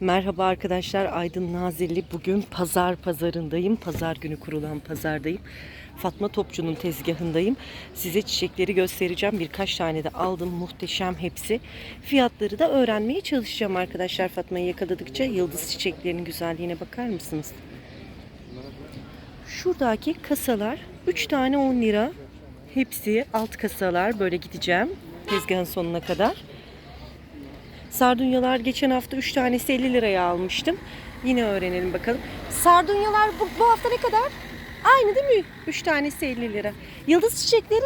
Merhaba arkadaşlar Aydın Nazilli bugün pazar pazarındayım. Pazar günü kurulan pazardayım. Fatma Topçu'nun tezgahındayım. Size çiçekleri göstereceğim. Birkaç tane de aldım. Muhteşem hepsi. Fiyatları da öğrenmeye çalışacağım arkadaşlar Fatma'yı yakaladıkça. Yıldız çiçeklerinin güzelliğine bakar mısınız? Şuradaki kasalar 3 tane 10 lira. Hepsi alt kasalar. Böyle gideceğim tezgahın sonuna kadar Sardunyalar geçen hafta 3 tanesi 50 liraya almıştım. Yine öğrenelim bakalım. Sardunyalar bu, bu hafta ne kadar? Aynı değil mi? 3 tanesi 50 lira. Yıldız çiçekleri?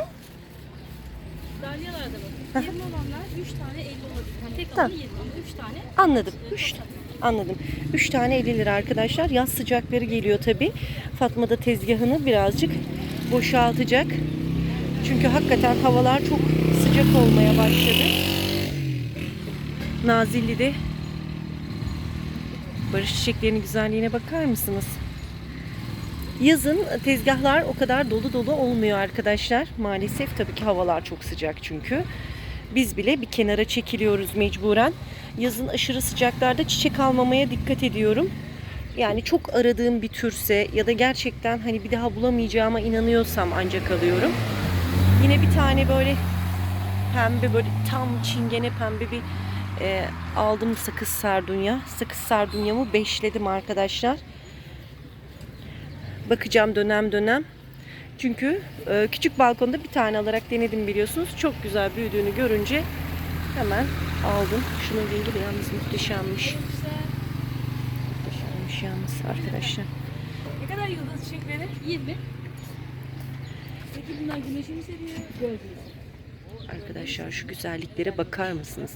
Dalyalarda bakın. 20 olanlar 3 tane 50 olabilir. Yani tek Tamam. alanı 20 ama 3 tane. Anladım. 3 Anladım. 3 tane 50 lira arkadaşlar. Yaz sıcakları geliyor tabi. Fatma da tezgahını birazcık boşaltacak. Çünkü hakikaten havalar çok sıcak olmaya başladı. Nazilli'de barış çiçeklerinin güzelliğine bakar mısınız? Yazın tezgahlar o kadar dolu dolu olmuyor arkadaşlar. Maalesef tabii ki havalar çok sıcak çünkü. Biz bile bir kenara çekiliyoruz mecburen. Yazın aşırı sıcaklarda çiçek almamaya dikkat ediyorum. Yani çok aradığım bir türse ya da gerçekten hani bir daha bulamayacağıma inanıyorsam ancak alıyorum. Yine bir tane böyle pembe böyle tam çingene pembe bir e, aldım sakız sardunya. Sakız sardunyamı beşledim arkadaşlar. Bakacağım dönem dönem. Çünkü e, küçük balkonda bir tane alarak denedim biliyorsunuz. Çok güzel büyüdüğünü görünce hemen aldım. Şunun rengi de yalnız muhteşemmiş. Muhteşemmiş yalnız arkadaşlar. Ne kadar yıldız çiçekleri? 20. Peki bunlar güneşi mi seviyor? Gölgeyi Arkadaşlar şu güzelliklere bakar mısınız?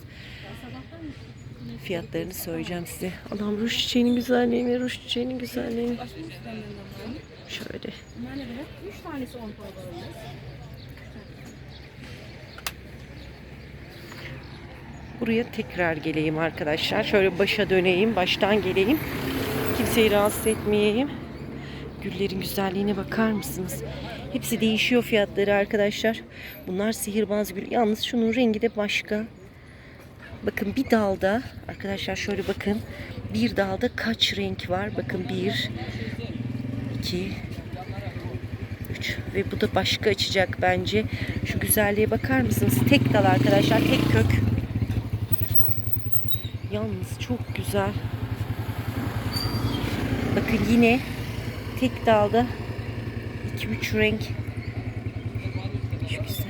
Fiyatlarını söyleyeceğim size. Adam ruj çiçeğinin güzelliğini, ruj çiçeğinin güzelliğini. Şöyle. Bunlar ne kadar? 3 tanesi 10 para alacağız. Buraya tekrar geleyim arkadaşlar. Şöyle başa döneyim, baştan geleyim. Kimseyi rahatsız etmeyeyim. Güllerin güzelliğine bakar mısınız? Hepsi değişiyor fiyatları arkadaşlar. Bunlar sihirbaz gül. Yalnız şunun rengi de başka. Bakın bir dalda arkadaşlar şöyle bakın. Bir dalda kaç renk var? Bakın bir, iki, üç ve bu da başka açacak bence. Şu güzelliğe bakar mısınız? Tek dal arkadaşlar, tek kök. Yalnız çok güzel. Bakın yine tek dalda 2-3 renk. Şu güzelliği.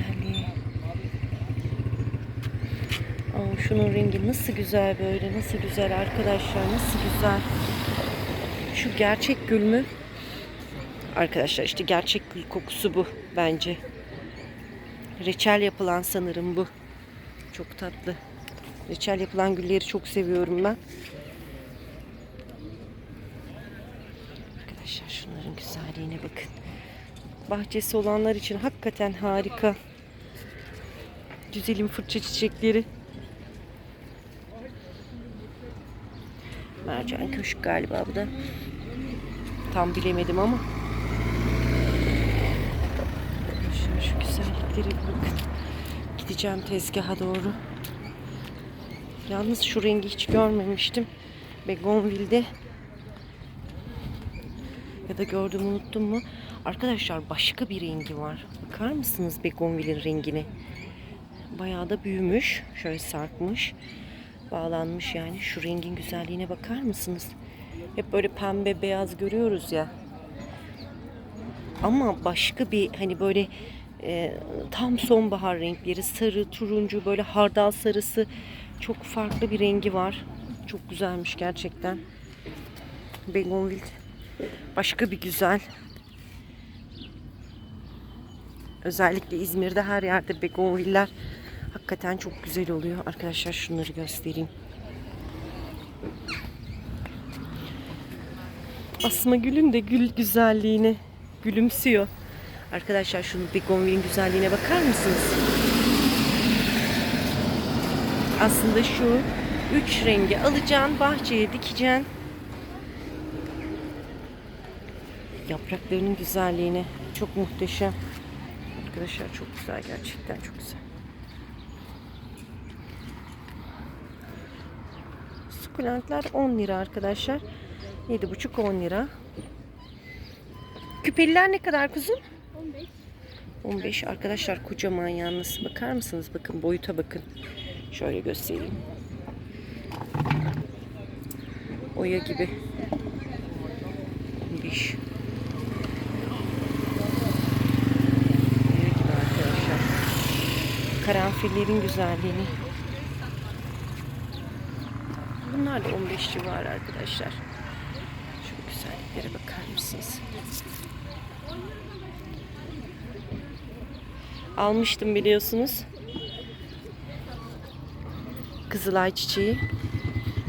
Şunun rengi nasıl güzel böyle. Nasıl güzel arkadaşlar. Nasıl güzel. Şu gerçek gül mü? Arkadaşlar işte gerçek gül kokusu bu bence. Reçel yapılan sanırım bu. Çok tatlı. Reçel yapılan gülleri çok seviyorum ben. Arkadaşlar şunların güzelliğine bakın. Bahçesi olanlar için hakikaten harika. Güzelim fırça çiçekleri. Mercan Köşk galiba bu da. Tam bilemedim ama. Şöyle şu güzellikleri bir bakın. Gideceğim tezgaha doğru. Yalnız şu rengi hiç görmemiştim. Begonville'de. Ya da gördüm unuttum mu? Arkadaşlar başka bir rengi var. Bakar mısınız Begonville'in rengine? Bayağı da büyümüş. Şöyle sarkmış. Bağlanmış yani. Şu rengin güzelliğine bakar mısınız? Hep böyle pembe beyaz görüyoruz ya. Ama başka bir hani böyle e, tam sonbahar renkleri sarı, turuncu böyle hardal sarısı çok farklı bir rengi var. Çok güzelmiş gerçekten. Begonville başka bir güzel. Özellikle İzmir'de her yerde begonviller hakikaten çok güzel oluyor. Arkadaşlar şunları göstereyim. Asma gülün de gül güzelliğini gülümsüyor. Arkadaşlar şunun begonvilin güzelliğine bakar mısınız? Aslında şu üç rengi alacaksın, bahçeye dikeceksin. Yapraklarının güzelliğine çok muhteşem. Arkadaşlar çok güzel gerçekten çok güzel. Sukulentler 10 lira arkadaşlar. 7,5 10 lira. Küpeliler ne kadar kuzum? 15. 15 arkadaşlar kocaman yalnız. Bakar mısınız? Bakın boyuta bakın. Şöyle göstereyim. Oya gibi. 15. Oya gibi arkadaşlar. Karanfillerin güzelliğini. Bunlar da 15 civarı arkadaşlar. Şu güzelliklere bakar mısınız? almıştım biliyorsunuz. Kızılay çiçeği.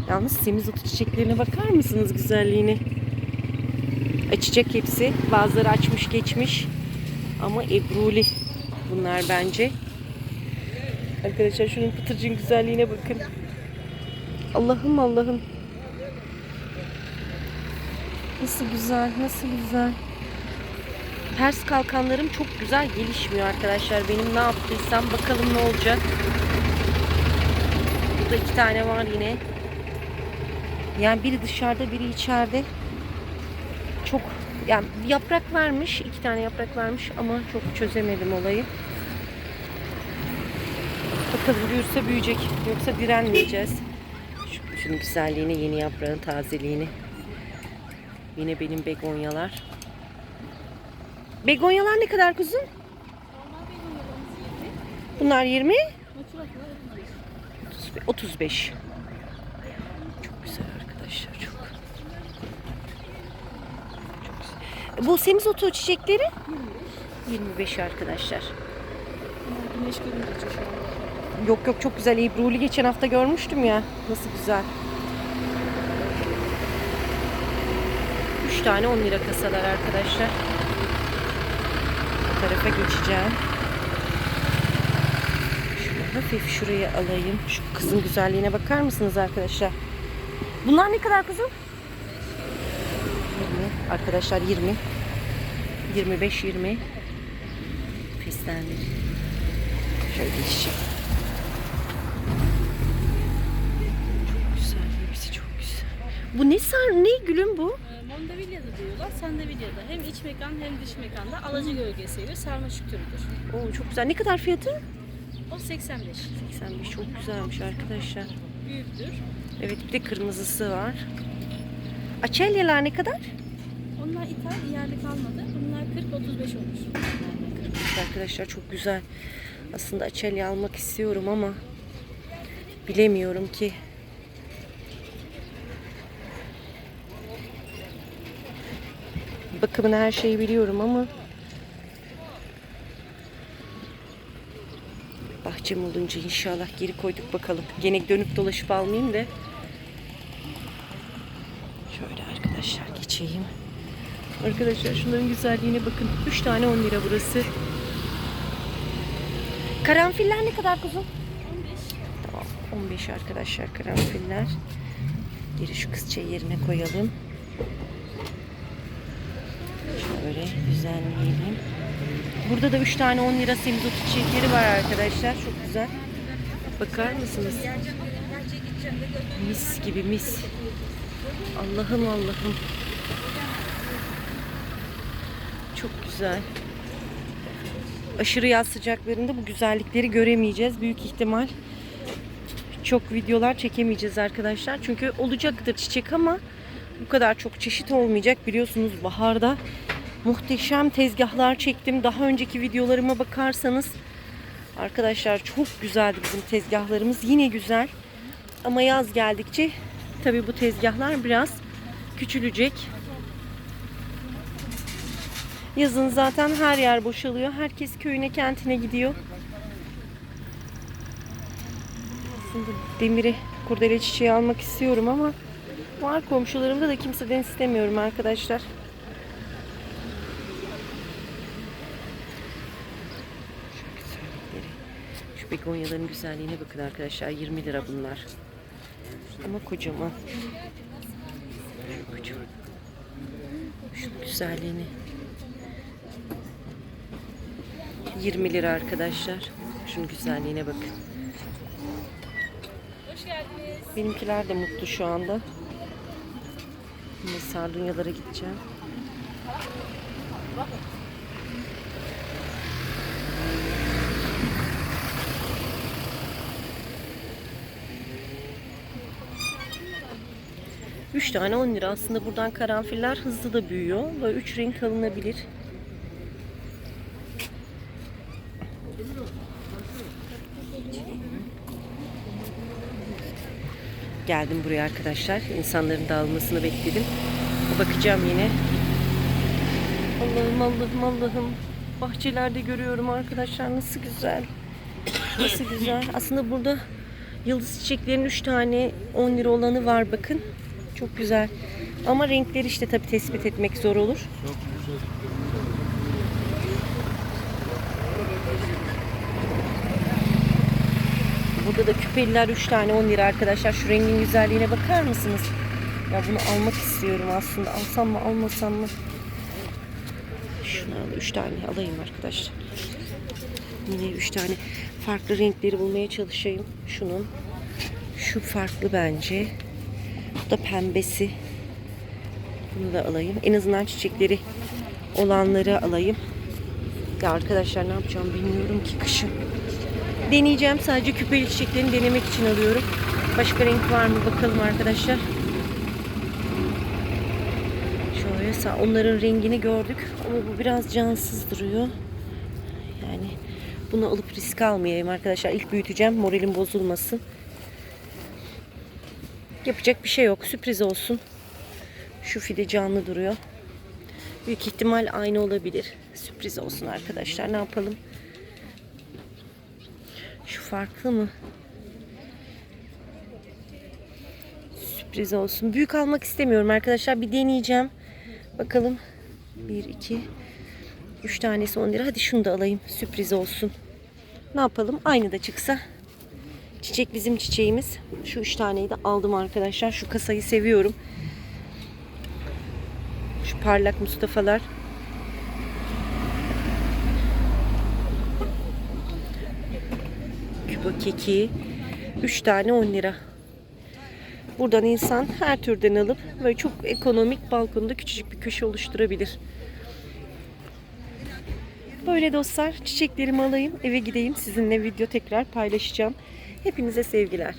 Yalnız semizotu çiçeklerine bakar mısınız güzelliğine? Açacak hepsi. Bazıları açmış geçmiş. Ama ebruli bunlar bence. Arkadaşlar şunun pıtırcın güzelliğine bakın. Allah'ım Allah'ım. Nasıl güzel, nasıl güzel. Pers kalkanlarım çok güzel gelişmiyor arkadaşlar. Benim ne yaptıysam bakalım ne olacak. Burada iki tane var yine. Yani biri dışarıda biri içeride. Çok yani yaprak vermiş. iki tane yaprak vermiş ama çok çözemedim olayı. Bakalım büyürse büyüyecek. Yoksa direnmeyeceğiz. Şu, şunun güzelliğini, yeni yaprağın tazeliğini. Yine benim begonyalar. Begonyalar ne kadar kuzum? Normal begonyalarımız 20. Bunlar 20, Maturaklar 35. 35. Çok güzel arkadaşlar, çok. Çok güzel. Bu semizotu çiçekleri 25 arkadaşlar. Bunlar güneş görünce an. Yok yok çok güzel. İbruli geçen hafta görmüştüm ya. Nasıl güzel. 3 tane 10 lira kasalar arkadaşlar. Bu tarafa geçeceğim. Şunu hafif şuraya alayım. Şu kızın güzelliğine bakar mısınız arkadaşlar? Bunlar ne kadar kızım? 20. Arkadaşlar 20. 25 20. Festenleri. Şöyle geçeceğim. Bu ne sar ne gülüm bu? Ee, Mondavilya'da diyorlar, Sandavilya'da. Hem iç mekan hem dış mekanda alıcı gölge seviyor, sarmaşık türüdür. Oo çok güzel. Ne kadar fiyatı? O 85. 85 çok güzelmiş arkadaşlar. Büyüktür. Evet bir de kırmızısı var. Açelyalar ne kadar? Onlar ithal, yerli kalmadı. Bunlar 40-35 olur. Arkadaşlar çok güzel. Aslında açelya almak istiyorum ama bilemiyorum ki. Bakımını her şeyi biliyorum ama bahçem olunca inşallah geri koyduk bakalım. Gene dönüp dolaşıp almayayım da. Şöyle arkadaşlar geçeyim. Arkadaşlar şunların güzelliğine bakın. 3 tane 10 lira burası. Karanfiller ne kadar kuzum? 15. Tamam 15 arkadaşlar karanfiller. Geri şu kızçayı yerine koyalım. Şöyle düzenleyelim. Burada da 3 tane 10 lira semizotu çiçekleri var arkadaşlar. Çok güzel. Bakar mısınız? Mis gibi mis. Allah'ım Allah'ım. Çok güzel. Aşırı yaz sıcaklarında bu güzellikleri göremeyeceğiz büyük ihtimal. Çok videolar çekemeyeceğiz arkadaşlar. Çünkü olacaktır çiçek ama bu kadar çok çeşit olmayacak. Biliyorsunuz baharda muhteşem tezgahlar çektim. Daha önceki videolarıma bakarsanız arkadaşlar çok güzeldi bizim tezgahlarımız. Yine güzel. Ama yaz geldikçe tabii bu tezgahlar biraz küçülecek. Yazın zaten her yer boşalıyor. Herkes köyüne, kentine gidiyor. Aslında demiri, kurdele çiçeği almak istiyorum ama var komşularımda da kimseden istemiyorum arkadaşlar. Şu güzellikleri. Şu begonyaların güzelliğine bakın arkadaşlar. 20 lira bunlar. Ama kocaman. Kocaman. Şu güzelliğini. 20 lira arkadaşlar. Şunun güzelliğine bakın. Hoş geldiniz. Benimkiler de mutlu şu anda. Yine sardunyalara gideceğim. Üç tane 10 lira. Aslında buradan karanfiller hızlı da büyüyor. Böyle üç renk alınabilir. Geldim buraya arkadaşlar. İnsanların dağılmasını bekledim. Bakacağım yine. Allah'ım Allah'ım Allah'ım. Bahçelerde görüyorum arkadaşlar. Nasıl güzel. Nasıl güzel. Aslında burada yıldız çiçeklerin 3 tane 10 lira olanı var bakın. Çok güzel. Ama renkleri işte tabii tespit etmek zor olur. Burada da küpeliler 3 tane 10 lira arkadaşlar. Şu rengin güzelliğine bakar mısınız? Ya bunu almak istiyorum aslında. Alsam mı almasam mı? Şunu al 3 tane alayım arkadaşlar. Yine 3 tane farklı renkleri bulmaya çalışayım. Şunun. Şu farklı bence. Bu da pembesi. Bunu da alayım. En azından çiçekleri olanları alayım. Ya arkadaşlar ne yapacağım bilmiyorum ki kışın. Deneyeceğim. Sadece küpeli çiçeklerini denemek için alıyorum. Başka renk var mı bakalım arkadaşlar. Şöyle onların rengini gördük ama bu biraz cansız duruyor. Yani bunu alıp risk almayayım arkadaşlar. İlk büyüteceğim. Moralim bozulmasın. Yapacak bir şey yok. Sürpriz olsun. Şu fide canlı duruyor. Büyük ihtimal aynı olabilir. Sürpriz olsun arkadaşlar. Ne yapalım? Şu farklı mı? Sürpriz olsun. Büyük almak istemiyorum arkadaşlar. Bir deneyeceğim. Bakalım. 1, 2, 3 tanesi 10 lira. Hadi şunu da alayım. Sürpriz olsun. Ne yapalım? Aynı da çıksa. Çiçek bizim çiçeğimiz. Şu 3 taneyi de aldım arkadaşlar. Şu kasayı seviyorum. Şu parlak Mustafa'lar. Küba keki. 3 tane 10 lira. Buradan insan her türden alıp böyle çok ekonomik balkonda küçücük bir köşe oluşturabilir. Böyle dostlar çiçeklerimi alayım eve gideyim sizinle video tekrar paylaşacağım. Hepinize sevgiler.